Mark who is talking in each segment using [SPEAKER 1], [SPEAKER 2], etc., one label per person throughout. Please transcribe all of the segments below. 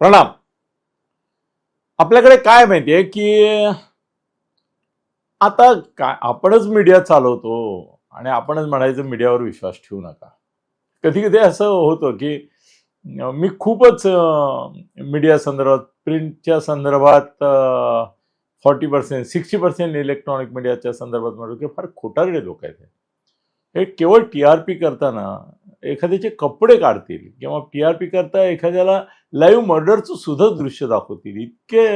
[SPEAKER 1] प्रणाम. आपल्याकडे काय माहितीये की आता काय आपणच मीडिया चालवतो आणि आपणच म्हणायचं मीडियावर विश्वास ठेवू नका. कधी कधी असं होतं की मी खूपच मीडिया संदर्भात प्रिंटच्या संदर्भात forty percent sixty percent electronic मीडियाच्या संदर्भात म्हणतो की फार खोटारडे लोक आहेत हे. केवळ टी आर पी करताना एखाद्याचे कपडे काढतील किंवा टी आर पी करता एखाद्याला लाईव्ह मर्डरचं सुद्धा दृश्य दाखवतील. इतके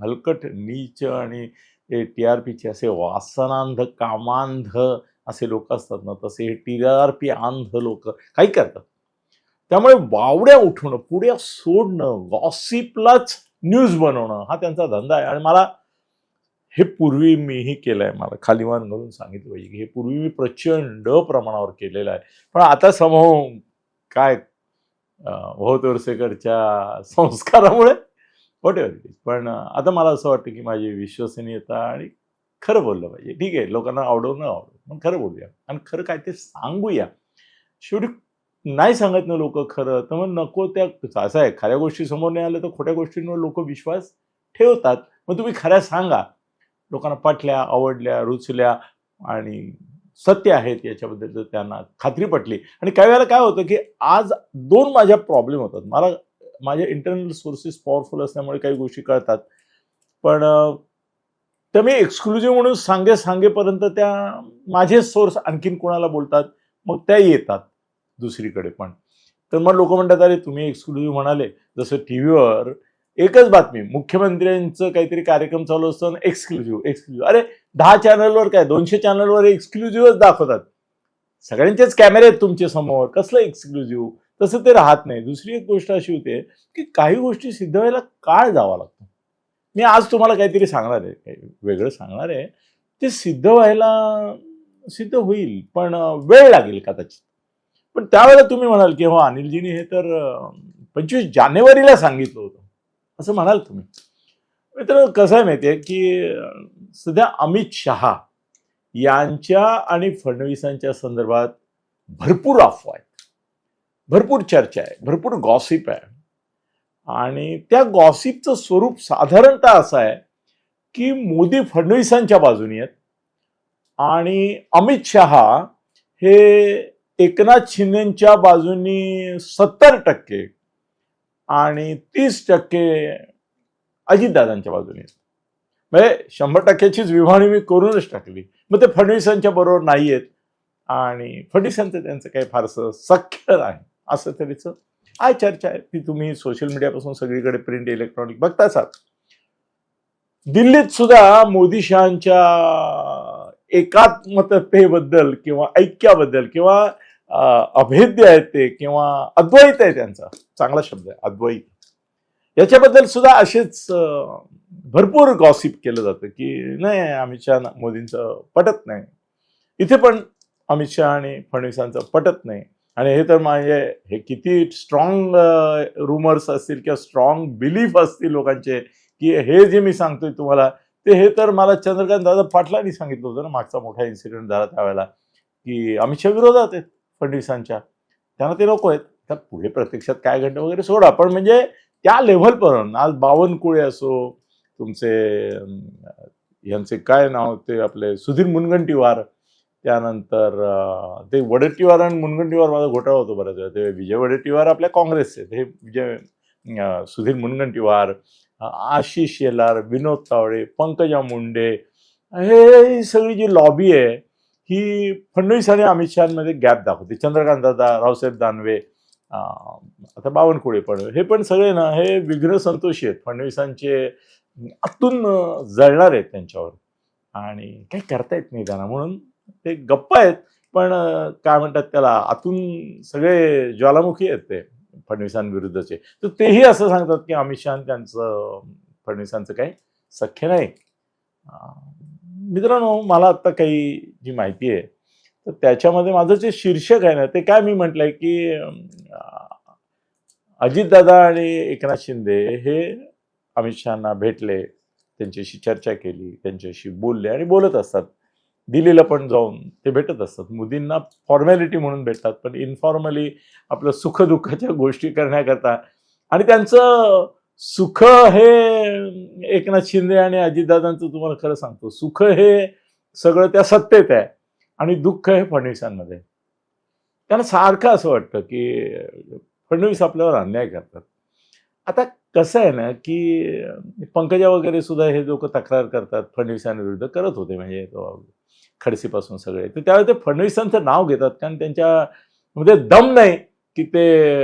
[SPEAKER 1] हलकट नीच आणि टी आर पीचे असे वासनांध कामांध असे लोक असतात ना तसे हे टी आर पी आंध लोक काही करतात. त्यामुळे वावड्या उठवणं पुढे सोडणं गॉसिपलाच न्यूज बनवणं हा त्यांचा धंदा आहे. आणि मला हे पूर्वी मीही केलं आहे मला खालीमान घालून सांगितलं पाहिजे की हे पूर्वी मी प्रचंड प्रमाणावर केलेलं आहे. पण आता समोर काय अं, संस्कारामुळे वॉटेवर पण आता मला असं वाटतं की माझी विश्वसनीयता आणि खरं बोललं पाहिजे. ठीक आहे लोकांना आवडो न आवडो पण खरं बोलूया. आणि खरं काय ते सांगूया. शेवटी नाही सांगत ना लोक खरं तर मग नको त्या असं आहे खऱ्या गोष्टी समोर नाही आल्या तर खोट्या गोष्टींवर लोक विश्वास ठेवतात. मग तुम्ही खऱ्या सांगा. लोकांना पटल्या आवडल्या रुचल्या आणि सत्य आहेत याच्याबद्दल जर त्यांना खात्री पटली. आणि काही वेळेला काय होतं की आज दोन माझ्या प्रॉब्लेम होतात. मला माझ्या इंटरनल सोर्सेस पॉवरफुल असल्यामुळे काही गोष्टी कळतात. पण अं, त्या मी एक्सक्लुझिव्ह म्हणून सांगे सांगेपर्यंत त्या माझे सोर्स आणखीन कोणाला बोलतात मग त्या येतात दुसरीकडे पण. तर मग लोक म्हणतात अरे तुम्ही एक्सक्लुझिव्ह म्हणाले. जसं टी व्हीवर एकच बातमी मुख्यमंत्र्यांचं काहीतरी कार्यक्रम चालू असताना एक्सक्लुझिव्ह एक्सक्लुझिव्ह अरे दहा चॅनलवर काय? दोनशे चॅनलवर एक्सक्लुझिव्हच दाखवतात. सगळ्यांचेच कॅमेरे आहेत तुमच्यासमोर. कसलं एक्सक्लुझिव्ह तसं ते राहत नाही. दुसरी एक गोष्ट अशी होते की काही गोष्टी सिद्ध व्हायला काळ जावा लागतो. मी आज तुम्हाला काहीतरी सांगणार आहे. काही वेगळं सांगणार आहे. ते सिद्ध व्हायला सिद्ध होईल पण वेळ लागेल कदाचित. पण त्यावेळेला तुम्ही म्हणाल की हो अनिलजीने हे तर पंचवीस जानेवारीला सांगितलं होतं. असं म्हणाल तुम्ही. मित्र कसं आहे माहिती आहे की सध्या अमित शहा यांच्या आणि फडणवीसांच्या संदर्भात भरपूर अफवा आहेत. भरपूर चर्चा आहे भरपूर गॉसिप आहे. आणि त्या गॉसिपचं स्वरूप साधारणतः असं आहे की मोदी फडणवीसांच्या बाजूनी आहेत आणि अमित शहा हे एकनाथ शिंदेच्या बाजूनी सत्तर टक्के आणि तीस टक्के अजितदादांच्या बाजूने. म्हणजे शंभर टक्क्याचीच विभागणी मी करूनच टाकली. मग ते फडणवीसांच्या बरोबर नाही आहेत आणि फडणवीसांचं त्यांचं काही फारसं सख्य नाही. असं तरीचं आहे चर्चा आहे? ती तुम्ही सोशल मीडियापासून सगळीकडे प्रिंट इलेक्ट्रॉनिक बघता असाल दिल्लीत सुद्धा मोदी शहांच्या एकात्मततेबद्दल किंवा ऐक्याबद्दल किंवा अभेद्य आहेत ते किंवा अद्वैत आहे त्यांचा. चांगला शब्द आहे अद्वैत. याच्याबद्दल सुद्धा असेच भरपूर गॉसिप केलं जातं की नाही अमित शहा मोदींचं पटत नाही. इथे पण अमित शहा आणि फडणवीसांचं पटत नाही. आणि हे तर म्हणजे हे किती स्ट्रॉंग रुमर्स असतील किंवा स्ट्रॉंग बिलीफ असतील लोकांचे की हे जे मी सांगतोय तुम्हाला ते हे तर मला चंद्रकांत दादा पाटलांनी सांगितलं होतं ना मागचा मोठा इन्सिडेंट झाला त्यावेळेला की अमित शहा विरोधात आहेत. फडणवीसांच्या त्यांना ते नको आहेत. तर पुढे प्रत्यक्षात काय घडलं वगैरे सोडा. पण म्हणजे त्या लेव्हलपर्यंत आज बावनकुळे असो तुमचे यांचे काय नाव ते आपले सुधीर मुनगंटीवार त्यानंतर ते वडेट्टीवार आणि मुनगंटीवार माझा घोटाळा होतो बऱ्याच वेळा. ते विजय वडेट्टीवार आपल्या काँग्रेसचे ते विजय सुधीर मुनगंटीवार आशिष शेलार विनोद तावडे पंकजा मुंडे हे सगळी जी लॉबी आहे ही फडणवीस आणि अमित शहामध्ये गॅप दाखवते. चंद्रकांत दादा रावसाहेब दानवे आता बावनकुळे पण. हे पण सगळे ना हे विघ्न संतोषी आहेत. फडणवीसांचे आतून जळणार आहेत त्यांच्यावर. आणि काही करता येत नाही त्यांना. म्हणून ते गप्प आहेत. पण काय म्हणतात त्याला आतून सगळे ज्वालामुखी आहेत ते फडणवीसांविरुद्धचे. तर तेही असं सांगतात की अमित शहा त्यांचं फडणवीसांचं काही सख्य नाही. मित्रांनो मला आत्ता काही जी माहिती आहे तर त्याच्यामध्ये माझं जे शीर्षक आहे ना ते काय मी म्हटलंय की अजितदादा आणि एकनाथ शिंदे हे अमित शहाना भेटले त्यांच्याशी चर्चा केली त्यांच्याशी बोलले आणि बोलत असतात. दिल्लीला पण जाऊन ते भेटत असतात. मोदींना फॉर्मॅलिटी म्हणून भेटतात पण इन्फॉर्मली आपलं सुखदुःखाच्या गोष्टी करण्याकरता आणि त्यांचं सुख हे एकनाथ शिंदे आणि अजितदादांचं तुम्हाला खरं सांगतो. सुख हे सगळं त्या सत्तेत आहे आणि दुःख हे फडणवीसांमध्ये त्यांना सारखं असं वाटतं की फडणवीस आपल्यावर अन्याय करतात. आता कसं आहे ना की पंकजा वगैरे सुद्धा हे लोक तक्रार करतात फडणवीसांविरुद्ध करत होते म्हणजे तो सगळे. तर त्यावेळी ते फडणवीसांचं नाव घेतात कारण त्यांच्यामध्ये दम नाही. की ते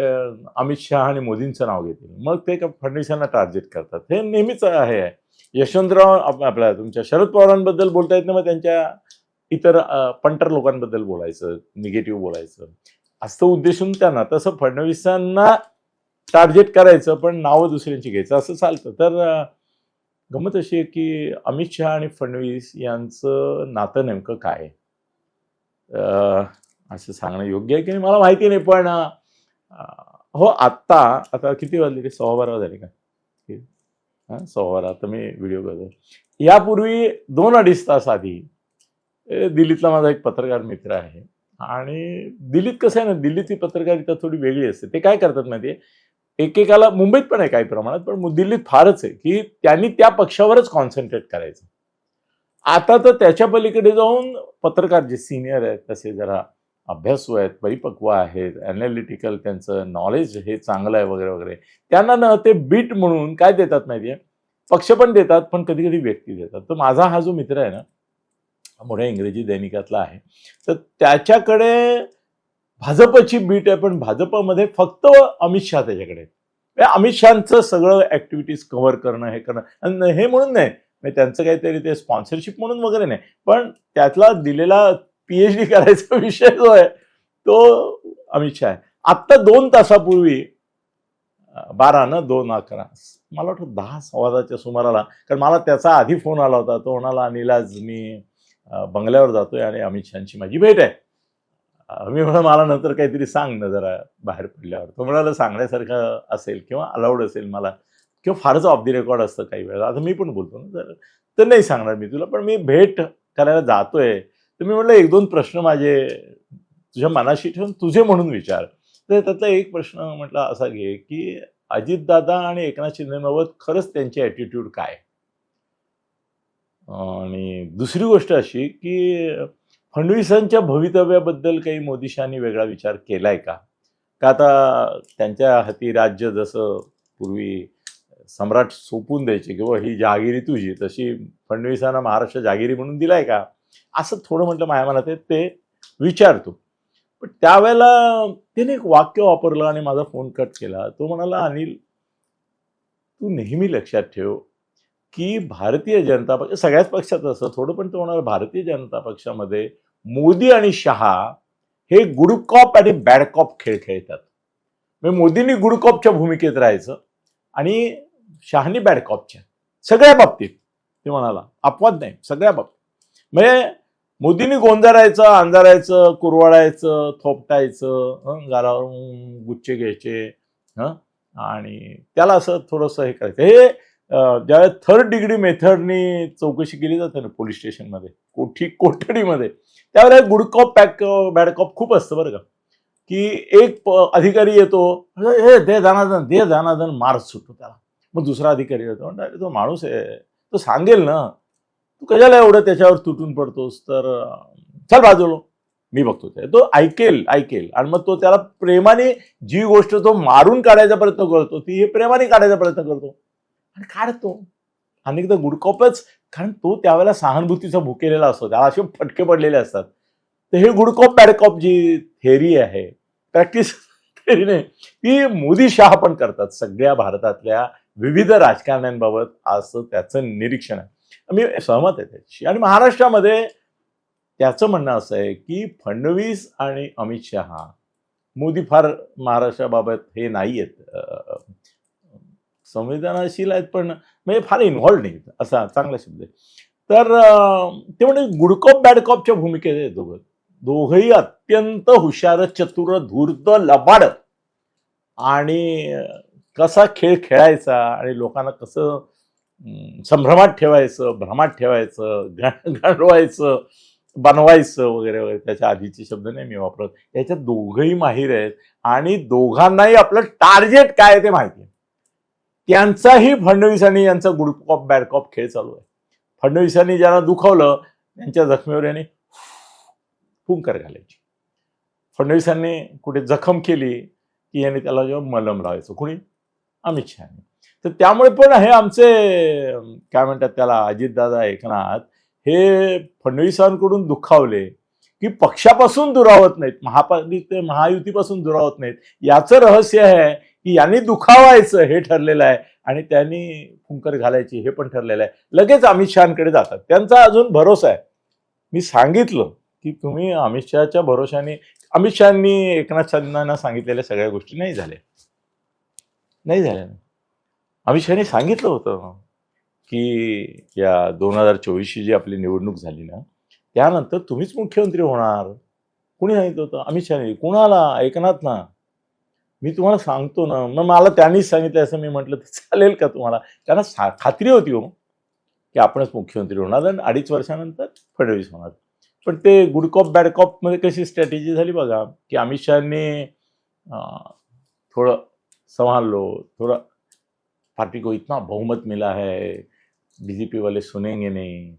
[SPEAKER 1] अमित शहा आणि मोदींचं नाव घेतील. मग ते फडणवीसांना टार्गेट करतात. हे नेहमीच आहे. यशवंतराव आप- आपल्या तुमच्या शरद पवारांबद्दल बोलता येत नाही मग त्यांच्या इतर पंटर लोकांबद्दल बोलायचं निगेटिव्ह बोलायचं. असं उद्देशून त्यांना तसं फडणवीसांना टार्गेट करायचं पण नावं दुसऱ्यांची घ्यायचं असं चालतं. तर गमत अशी आहे की अमित शहा आणि फडणवीस यांचं नातं नेमकं काय? आहे? असं सांगणं योग्य आहे की नाही मला माहिती नाही पण हो आत्ता आता किती वाजले ते सव्वा बारा झाले का? सव्वा बारा आता मी व्हिडिओ करतो यापूर्वी दोन अडीच तास आधी दिल्लीतला माझा एक पत्रकार मित्र आहे आणि दिल्लीत कसं आहे ना दिल्लीतली पत्रकारिता थोडी वेगळी असते. ते काय करतात माहिती आहे एकेकाला मुंबईत पण आहे काही प्रमाणात पण दिल्लीत फारच आहे की त्यांनी त्या पक्षावरच कॉन्सन्ट्रेट करायचं. आता तर त्याच्या पलीकडे जाऊन पत्रकार जे सिनियर आहेत तसे जरा अभ्यासू आहेत परिपक्व आहेत ॲनालिटिकल त्यांचं नॉलेज हे चांगलं आहे वगैरे वगैरे. त्यांना ना ते बीट म्हणून काय देतात माहिती आहे पक्ष पण देतात पण कधी कधी व्यक्ती देतात. तर माझा हा जो मित्र आहे ना मोठ्या इंग्रजी दैनिकातला आहे. तर त्याच्याकडे भाजपची बीट आहे पण भाजपमध्ये फक्त अमित शहा त्याच्याकडे म्हणजे अमित शहाचं सगळं ऍक्टिव्हिटीज कव्हर करणं हे करणं आणि हे म्हणून नाही. म्हणजे त्यांचं काहीतरी ते स्पॉन्सरशिप म्हणून वगैरे नाही. पण त्यातला दिलेला पीएच डी करायचा विषय जो आहे तो अमित शहा आहे. आत्ता दोन तासापूर्वी बारा ना दोन अकरा मला वाटतं दहा सव्वादाच्या सुमाराला कारण मला त्याचा आधी फोन आला होता तो म्हणाला अनिल आज मी बंगल्यावर जातोय आणि अमित शहाची माझी भेट आहे. मी म्हणा मला नंतर काहीतरी सांग ना जरा बाहेर पडल्यावर. तो म्हणाला सांगण्यासारखं असेल किंवा अलाउड असेल मला किंवा फारच ऑफ दी रेकॉर्ड असतं काही वेळेला. आता मी पण बोलतो ना तर तर नाही सांगणार मी तुला पण मी भेट करायला जातोय. तर मी म्हटलं एक दोन प्रश्न माझे तुझ्या मनाशी ठेवून तुझे म्हणून विचार. तर त्यातला एक प्रश्न म्हटला असा घे की अजितदादा आणि एकनाथ शिंदेबाबत खरंच त्यांची ॲटिट्यूड काय? आणि दुसरी गोष्ट अशी की फडणवीसांच्या भवितव्याबद्दल काही मोदीशांनी वेगळा विचार केला आहे का? का आता त्यांच्या हाती राज्य जसं पूर्वी सम्राट सोपून द्यायचे किंवा ही जहागिरी तुझी तशी फडणवीसांना महाराष्ट्र जहागिरी म्हणून दिलाय का? असं थोडं म्हटलं माझ्या मनात ते विचारतो. पण त्यावेळेला त्याने एक वाक्य वापरलं आणि माझा फोन कट केला. तो म्हणाला अनिल तू नेहमी लक्षात ठेव की भारतीय जनता पक्ष सगळ्याच पक्षात असं थोडं पण तो म्हणाला भारतीय जनता पक्षामध्ये मोदी आणि शहा हे गुड कॉप आणि बॅड कॉप खेळ खेळतात. म्हणजे मोदींनी गुड कॉपच्या भूमिकेत राहायचं आणि शहानी बॅड कॉपच्या सगळ्या बाबतीत. ते म्हणाला अपवाद नाही सगळ्या बाबतीत. म्हणजे मोदींनी गोंधळायचं अंधारायचं कुरवाडायचं थोपटायचं गालावर गुच्छे घ्यायचे हं आणि त्याला असं थोडंसं हे करायचं. हे ज्यावेळेस थर्ड डिग्री मेथडनी चौकशी केली जाते ना पोलीस स्टेशनमध्ये कोठी कोठडीमध्ये त्यावेळेला गुड कॉप पॅक बॅड कॉप खूप असतं बरं का. की एक अधिकारी येतो म्हणजे हे दे दानादन दे दानादन मार सुटतो त्याला. मग दुसरा अधिकारी येतो म्हणतो, तो माणूस आहे तो सांगेल ना. तू कशाला एवढं त्याच्यावर तुटून पडतोस? तर चल बाजूलो. मी बघतो ते. तो ऐकेल ऐकेल. आणि मग तो त्याला प्रेमाने जी गोष्ट तो मारून काढायचा प्रयत्न करतो ती हे प्रेमाने काढायचा प्रयत्न करतो. आणि काढतो. अनेकदा गुडकॉपच कारण तो त्यावेळेला सहानुभूतीचा भुकेलेला असतो. त्याला असे फटके पडलेले असतात. तर हे गुडकॉप बॅडकॉप जी थेरी आहे प्रॅक्टिस थेरीने नाही ती मोदी शहा पण करतात. सगळ्या भारतातल्या विविध राजकारण्यांबाबत असं त्याचं निरीक्षण आहे. मी सहमत आहे त्याची आणि महाराष्ट्रामध्ये त्याचं म्हणणं असं आहे की फडणवीस आणि अमित शहा मोदी फार महाराष्ट्राबाबत हे नाही आहेत संविधानशील संवेदनाशील आहेत पण म्हणजे फार इन्व्हॉल्ड नाही असा चांगला शब्द आहे. तर ते म्हणजे गुडकॉप बॅडकॉपच्या भूमिकेत आहेत दोघं. दोघंही अत्यंत हुशार चतुर धूर्त लबाड. आणि कसा खेळ खेळायचा आणि लोकांना कसं संभ्रमात ठेवायचं भ्रमात ठेवायचं घडवायचं बनवायचं वगैरे वगैरे. त्याच्या आधीचे शब्द नाही मी वापरत. याच्यात दोघंही माहीर आहेत आणि दोघांनाही आपलं टार्गेट काय ते माहिती आहे. त्यांचाही फडणवीसांनी यांचा गुड कॉप बॅड कॉप खेळ चालू आहे. फडणवीसांनी ज्यांना दुखावलं त्यांच्या जखमेवर यांनी फुंकर घालायची. फडणवीसांनी कुठे जखम केली की यांनी त्याला जेव्हा मलम लावायचं. कुणी? अमित शहानी. तर त्यामुळे पण हे आमचे काय म्हणतात त्याला अजितदादा एकनाथ हे फडणवीसांकडून दुखावले की पक्षापासून दुरावत नाहीत महापालिक ते महायुतीपासून दुरावत नाहीत. याचं रहस्य आहे की यांनी दुखावायचं हे ठरलेलं आहे आणि त्यांनी फुंकर घालायची हे पण ठरलेलं आहे. लगेच अमित शहाकडे जातात. त्यांचा अजून भरोसा आहे. मी सांगितलं की तुम्ही अमित शहाच्या भरोशाने अमित शहानी एकनाथ शिंदेना सांगितलेल्या सगळ्या गोष्टी नाही झाल्या. नाही झाल्या. अमित शहानी सांगितलं होतं की या दोन हजार चोवीसची जी आपली निवडणूक झाली ना त्यानंतर तुम्हीच मुख्यमंत्री होणार. कुणी सांगितलं होतं? अमित शहानी कुणाला? ऐकनात ना मी तुम्हाला सांगतो ना मग मला त्यांनीच सांगितलं असं मी म्हटलं तर चालेल का तुम्हाला? त्यांना सा- खात्री होती हो की आपणच मुख्यमंत्री होणार आणि अडीच वर्षानंतर फडणवीस होणार. पण ते गुड कॉप बॅड कॉपमध्ये कशी स्ट्रॅटेजी झाली बघा की अमित शहानी थोडं संभालो थोडं पार्टी को इतना बहुमत मिला है जे वाले सुनेंगे नाही।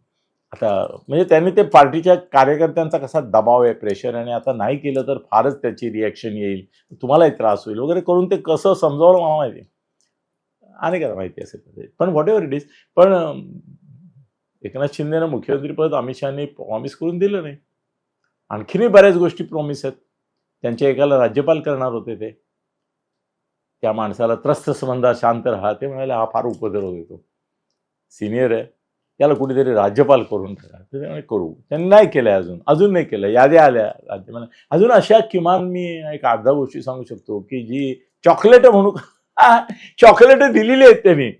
[SPEAKER 1] आता म्हणजे त्यांनी ते पार्टीच्या कार्यकर्त्यांचा कसा दबाव आहे प्रेशर आणि आता नाही केलं तर फारच त्याची रिॲक्शन येईल तुम्हालाही त्रास होईल वगैरे करून ते कसं समजावलं मला माहिती आणि काय माहिती असेल तर ते. पण व्हॉट एव्हर इट इज पण एकनाथ शिंदेनं मुख्यमंत्रीपद अमित शहाने प्रॉमिस करून दिलं नाही. आणखीनही बऱ्याच गोष्टी प्रॉमिस आहेत. त्यांच्या एकाला राज्यपाल करणार होते ते. त्या माणसाला त्रस्त संबंधात शांत राहा. ते म्हणाले हा फार उपद्रव देतो सिनियर आहे. त्याला कुठेतरी राज्यपाल करून ठेवा. ते करू. त्यांनी नाही केलंय अजून. अजून नाही केलं याद्या आल्या. राज्यपाल अजून अशा किमान मी एक अर्धा गोष्टी सांगू शकतो की जी चॉकलेट म्हणू चॉकलेट दिलेली आहेत त्यांनी.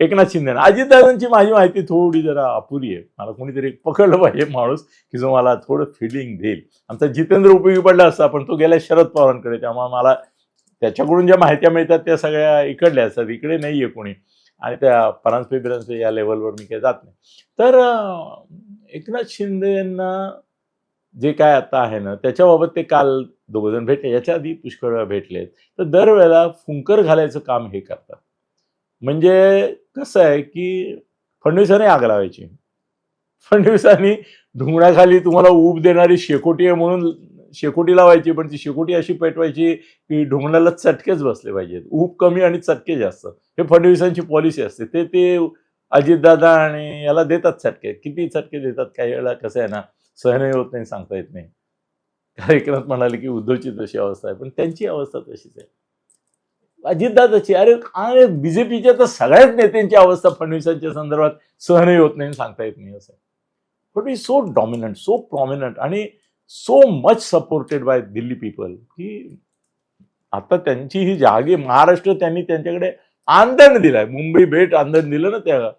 [SPEAKER 1] एकनाथ शिंदेनं अजितदादांची माझी माहिती थोडी जरा अपुरी आहे. मला कोणीतरी पकडलं पाहिजे माणूस की जो मला थोडं फिलिंग देईल. आमचा जितेंद्र उपयोगी पडला असता पण तो गेला शरद पवारांकडे. त्यामुळे मला त्याच्याकडून ज्या माहित्या मिळतात त्या सगळ्या इकडल्या असतात. इकडे नाही आहे कोणी. आणि त्या परांजपे बिरांजपे या लेवलवर मी काही जात नाही. तर एकनाथ शिंदे यांना जे काय आता आहे ना त्याच्याबाबत ते काल दोघजण भेटले. याच्या आधी पुष्कळ वेळा भेटले तर दरवेळेला फुंकर घालायचं काम हे करतात. म्हणजे कसं आहे की फडणवीसांनी आग लावायची. फडणवीसांनी धुंगणाखाली तुम्हाला ऊब देणारी शेकोटी आहे म्हणून शेकोटी लावायची पण ती शेकोटी अशी पेटवायची की ढोंगणाला चटकेच बसले पाहिजेत. ऊब कमी आणि चटके जास्त. हे फडणवीसांची पॉलिसी असते. ते ते अजितदादा आणि याला देतात चटके. किती चटके देतात काही वेळेला कसं आहे ना सहनही होत नाही सांगता येत नाही. कारण एकनाथ म्हणाले की उद्धवची तशी अवस्था आहे. पण त्यांची अवस्था तशीच आहे. अजितदादाची अरे अरे बीजेपीच्या तर सगळ्याच नेत्यांची अवस्था फडणवीसांच्या संदर्भात सहनही होत नाही सांगता येत नाही असं. Fadnavis so dominant so prominent आणि so much supported by Delhi people की आता त्यांची ही जागी महाराष्ट्र त्यांनी त्यांच्याकडे आंदण दिलाय. मुंबई भेट आंदण दिलं ना त्या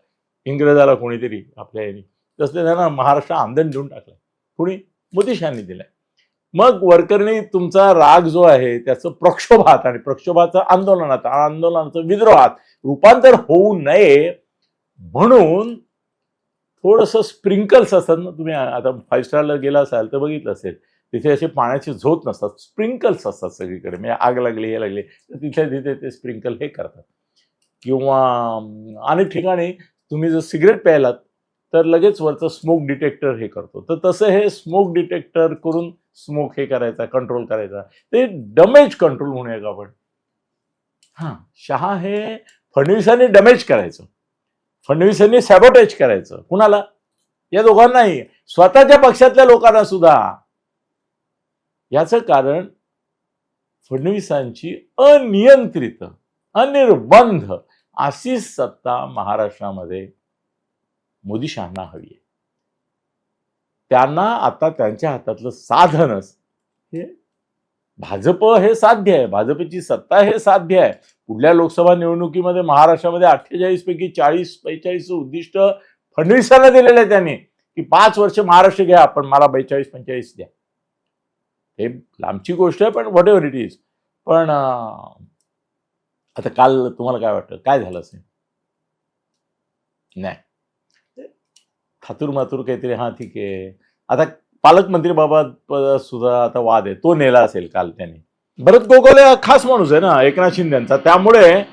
[SPEAKER 1] इंग्रजाला कोणीतरी आपल्या यांनी. तसं त्यांना महाराष्ट्र आंदण देऊन टाकलं कुणी? मोदीशांनी दिलाय. मग वर्करनी तुमचा राग जो आहे त्याचं प्रक्षोभात आणि प्रक्षोभाचं आंदोलनात आंदोलनाचं विद्रोहात रूपांतर होऊ नये म्हणून थोडंसं स्प्रिंकल्स असतात ना तुम्ही आता फाईव्ह स्टारला गेला असाल तर बघितलं असेल तिथे असे पाण्याचे झोत नसतात स्प्रिंकल्स असतात सगळीकडे म्हणजे आग लागली हे लागली तर तिथे तिथे ते स्प्रिंकल हे करतात. किंवा अनेक ठिकाणी तुम्ही जर सिगरेट प्यायलात तर लगेच वरचं स्मोक डिटेक्टर हे करतो. तर तसं हे स्मोक डिटेक्टर करून स्मोक हे करायचा कंट्रोल करायचा. ते डमेज कंट्रोल म्हणूया का आपण. हां शहा हे फडणवीसांनी डमेज करायचं. फडणवीसांनी सॅबोटेज करायचं. कुणाला? या दोघांनाही. स्वतःच्या पक्षातल्या लोकांना सुद्धा. याचं कारण फडणवीसांची अनियंत्रित अनिर्बंध अशी सत्ता महाराष्ट्रामध्ये मोदी शहांना हवी आहे. त्यांना आता त्यांच्या हातातलं साधनच हे भाजप हे साध्य आहे. भाजपची सत्ता हे साध्य आहे. पुढल्या लोकसभा निवडणुकीमध्ये महाराष्ट्रामध्ये अठ्ठेचाळीस पैकी चाळीस बेचाळीस उद्दिष्ट फडणवीसांना दिलेलं आहे त्याने. की पाच वर्ष महाराष्ट्र घ्या पण मला बेचाळीस पंचेचाळीस द्या. हे लांबची गोष्ट आहे पण व्हॉट एव्हर इट इज पण आता काल तुम्हाला काय वाटतं? काय झालं असेल? नाही. थातूर मातूर काहीतरी हा ठीक आहे. आता पालकमंत्री बाबा सुद्धा आता वाद आहे. तो नेला असेल काल त्यांनी. भरत गोगोले हा खास माणूस आहे ना एकनाथ शिंदेचा. त्यामुळे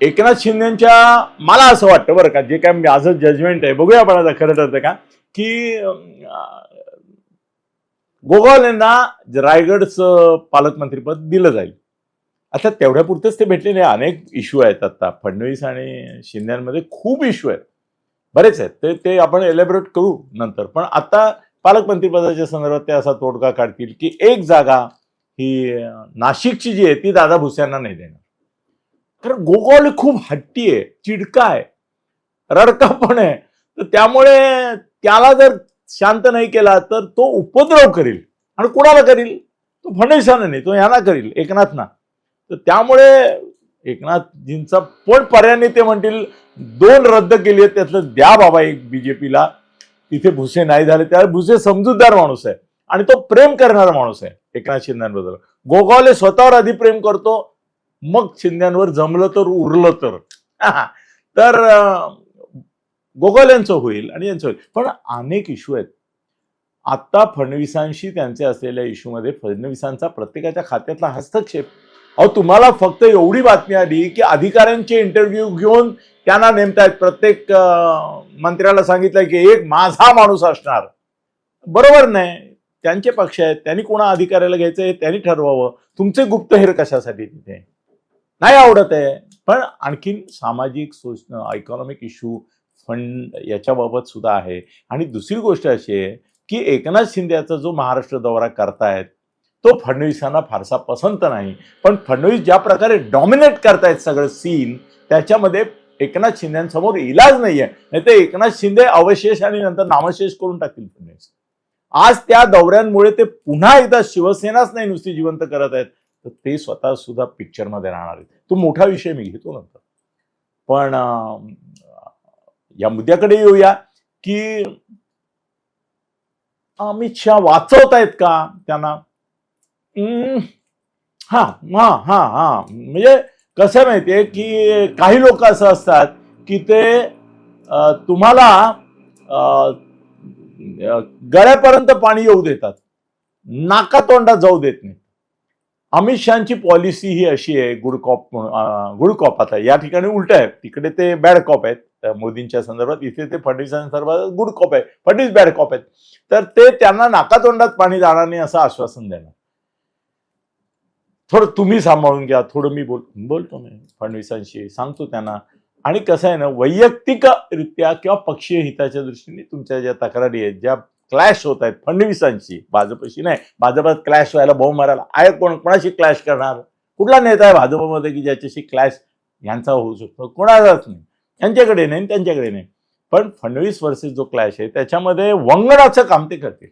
[SPEAKER 1] एकनाथ शिंदेच्या मला असं वाटतं बरं का जे काय म्हणजे माझं जजमेंट आहे बघूया आपण आता खरं ठरतं का की अं, गोगावल यांना रायगडचं पालकमंत्रीपद दिलं जाईल. आता तेवढ्यापुरतेच ते भेटले नाही. अनेक इश्यू आहेत आता. फडणवीस आणि शिंद्यांमध्ये खूप इश्यू आहेत. बरेच आहेत. ते ते आपण एलेबरेट करू नंतर. पण आता पालकमंत्रीपदाच्या संदर्भात ते असा तोडगा काढतील की एक जागा ही नाशिकची जी आहे ती दादा भुसेंना नाही देणार. कारण गोगावले खूप हट्टी आहे चिडका आहे रडका पण आहे. तर त्यामुळे त्याला जर शांत नाही केला तर तो उपद्रव करील. आणि कुणाला करील? तो फडणवीसांना नाही तो यांना करील एकनाथना. तर त्यामुळे एकनाथजींचा पण पर्याय ते म्हणतील दोन रद्द केली आहेत त्यातलं द्या बाबा एक बीजेपीला तिथे भुसे नाही झाले. त्यावेळी भुसे समजूतदार माणूस आहे. आणि तो प्रेम करणारा माणूस आहे. एकनाथ शिंद्यांबद्दल गोगावले स्वतःवर आधी प्रेम करतो मग शिंद्यांवर जमलं तर उरलं तर. तर गोगोल गोगावल्यांचं होईल आणि यांचं होईल. पण अनेक इश्यू आहेत. आता फडणवीसांशी त्यांचे असलेल्या इश्यूमध्ये फडणवीसांचा प्रत्येकाच्या खात्यातला हस्तक्षेप अहो तुम्हाला फक्त एवढी बातमी आली की अधिकाऱ्यांचे इंटरव्ह्यू घेऊन त्यांना नेमतायत. प्रत्येक मंत्र्याला सांगितलं की एक माझा माणूस असणार. बरोबर नाही. त्यांचे पक्ष आहेत. त्यांनी कोणा अधिकाऱ्याला घ्यायचं हे त्यांनी ठरवावं. तुमचे गुप्तहेर कशासाठी तिथे? नाही आवडत आहे. पण आणखीन सामाजिक सोच इकॉनॉमिक इश्यू फंड याच्याबाबत सुद्धा आहे. आणि दुसरी गोष्ट अशी आहे की एकनाथ शिंदेचा जो महाराष्ट्र दौरा करतायत तो फडणवीसांना फारसा पसंत नाही. पण फडणवीस ज्या प्रकारे डॉमिनेट करतायत सगळं सीन त्याच्यामध्ये एकनाथ शिंदेसमोर इलाज नाहीये. नाही ते एकनाथ शिंदे अवशेष आणि नंतर नामशेष करून टाकतील फडणवीस. आज त्या दौऱ्यांमुळे ते पुन्हा एकदा शिवसेनाच नाही नुसती जिवंत करत आहेत. तर ते स्वतः सुद्धा पिक्चरमध्ये राहणार आहेत. तो मोठा विषय मी घेतो नंतर. पण या मुद्द्याकडे येऊया की अमित शहा वाचवतायत का त्यांना? हा हा हा हा. म्हणजे कसं माहितीये की काही लोक असं असतात की ते तुम्हाला अं, गळ्यापर्यंत पाणी येऊ देतात. नाका तोंडात जाऊ देत नाही अमित शहाची पॉलिसी ही अशी आहे गुड कॉप गुड कॉप आता. या ठिकाणी उलट आहे. तिकडे ते बॅड कॉप आहेत. मोदींच्या संदर्भात. इथे ते फडणवीसांच्या संदर्भात गुड कॉप आहे फडणवीस बॅड कॉप आहेत. तर ते त्यांना नाकातोंडात पाणी जाणार नाही असं आश्वासन देणार. थोडं तुम्ही सांभाळून घ्या थोडं मी बोल बोलतो मी फडणवीसांशी सांगतो त्यांना. आणि कसं आहे ना वैयक्तिकरित्या किंवा पक्षीय हिताच्या दृष्टीने तुमच्या ज्या तक्रारी आहेत ज्या क्लॅश होत आहेत फडणवीसांशी भाजपशी नाही भाजपात क्लॅश व्हायला भाऊ मारायला आहे कोण कोणाशी क्लॅश करणार? कुठला नेता आहे भाजपमध्ये की ज्याच्याशी क्लॅश यांचा होऊ शकतो? कोणाचाच नाही. यांच्याकडे नाही त्यांच्याकडे नाही. पण फडणवीस वर्सेस जो क्लॅश आहे त्याच्यामध्ये वंगडाचं काम ते करतील.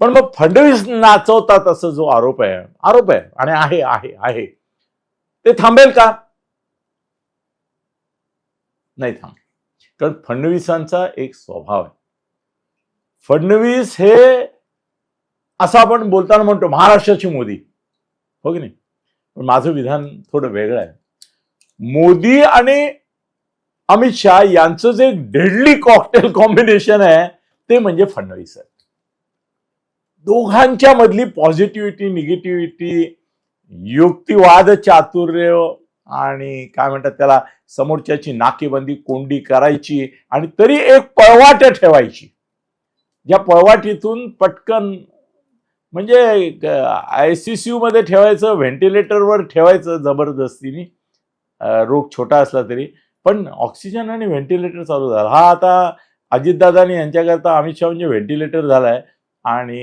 [SPEAKER 1] पण मग फडणवीस नाचवतात असं जो आरोप आहे आरोप आहे आणि आहे आहे आहे. ते थांबेल का? नाही थांब कारण फडणवीसांचा एक स्वभाव आहे. फडणवीस हे असं आपण बोलताना म्हणतो महाराष्ट्राची मोदी. हो की नाही? पण माझं विधान थोडं वेगळं आहे. मोदी आणि अमित शहा यांचं जे डेडली कॉकटेल कॉम्बिनेशन आहे ते म्हणजे फडणवीस आहे. दोघांच्या मधली पॉझिटिव्हिटी निगेटिव्हिटी युक्तिवाद चातुर्य आणि काय म्हणतात त्याला समोरच्याची नाकेबंदी कोंडी करायची आणि तरी एक पळवाट ठेवायची. ज्या पळवाटीतून पटकन म्हणजे आय सी सी मध्ये ठेवायचं व्हेंटिलेटरवर ठेवायचं जबरदस्तीने रोग छोटा असला तरी. पण ऑक्सिजन आणि व्हेंटिलेटर चालू झाला. हा आता अजितदादानी यांच्याकरता अमित शहा म्हणजे व्हेंटिलेटर झालाय. आणि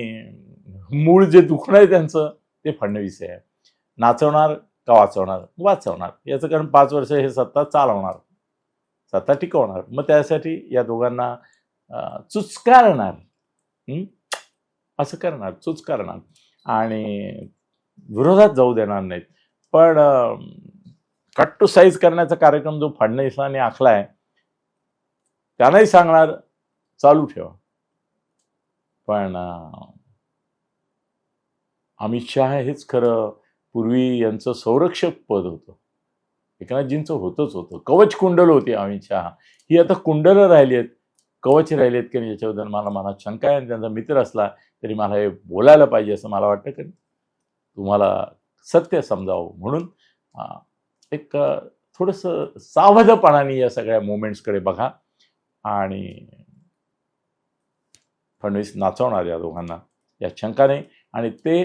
[SPEAKER 1] मूळ जे दुखणं आहे त्यांचं ते फडणवीस आहे. नाचवणार का वाचवणार? वाचवणार. याचं कारण पाच वर्ष हे सत्ता चालवणार. सत्ता टिकवणार. मग त्यासाठी या दोघांना चुचकारणार. असं करणार. चुचकारणार. आणि विरोधात जाऊ देणार नाहीत. पण कट टू साईज करण्याचा कार्यक्रम जो फडणवीसांनी आहे त्यांनाही सांगणार चालू ठेवा. पण अमित शहा हेच खरं पूर्वी यांचं संरक्षक पद होतं. एकनाथजींचं होतच होतं. कवच कुंडल होती अमित शहा. ही आता कुंडलं राहिली आहेत कवच राहिले आहेत की नाही याच्याबद्दल मला मनात शंका आहे आणि त्यांचा मित्र असला तरी मला हे बोलायला पाहिजे असं मला वाटतं की तुम्हाला सत्य समजावं म्हणून एक थोडंसं सावधपणाने या सगळ्या मुवमेंट्सकडे बघा आणि फडणवीस नाचवणार या दोघांना या शंकाने. आणि ते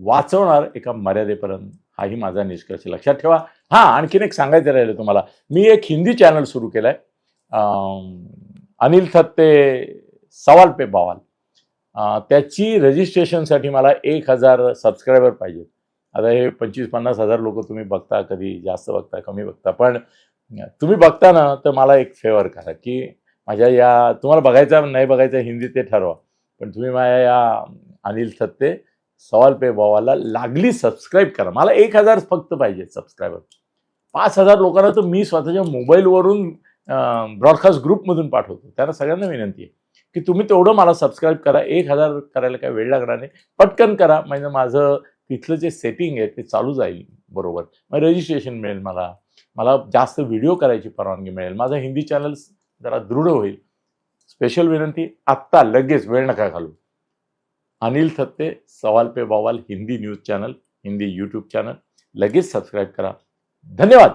[SPEAKER 1] वाचवणार एका मर्यादेपर्यंत. हाही माझा निष्कर्ष. लक्षात ठेवा. हां आणखीन एक सांगायचं राहिलं तुम्हाला. मी एक हिंदी चॅनल सुरू केलं आहे अनिल थत्ते सवाल पे बवाल. त्याची रजिस्ट्रेशनसाठी मला एक हजार सबस्क्रायबर पाहिजे आता हे पंचवीस पन्नास हजार लोक तुम्ही बघता कधी जास्त बघता कमी बघता. पण तुम्ही बघता ना तर मला एक फेवर करा की माझ्या या तुम्हाला बघायचं नाही बघायचं हिंदी ते ठरवा. पण तुम्ही माझ्या या अनिल थत्ते सवाल पे भावाला लागली सबस्क्राईब करा. मला एक हजार फक्त पाहिजे सबस्क्रायबर पाच हजार लोकांना तर मी स्वतःच्या मोबाईलवरून ब्रॉडकास्ट ग्रुपमधून पाठवतो. त्यांना सगळ्यांना विनंती आहे की तुम्ही तेवढं मला सबस्क्राईब करा. एक हजार करायला काय वेळ लागणार नाही. पटकन करा. म्हणजे माझं तिथलं जे सेटिंग आहे ते चालू जाईल बरोबर. मग रजिस्ट्रेशन मिळेल मला. मला जास्त व्हिडिओ करायची परवानगी मिळेल. माझं हिंदी चॅनल जरा दृढ होईल. स्पेशल विनंती आत्ता लगेच वेळ नका घालू. अनिल थत्ते सवाल पे बवाल Hindi news channel Hindi YouTube channel लगेच सबस्क्राईब करा. धन्यवाद!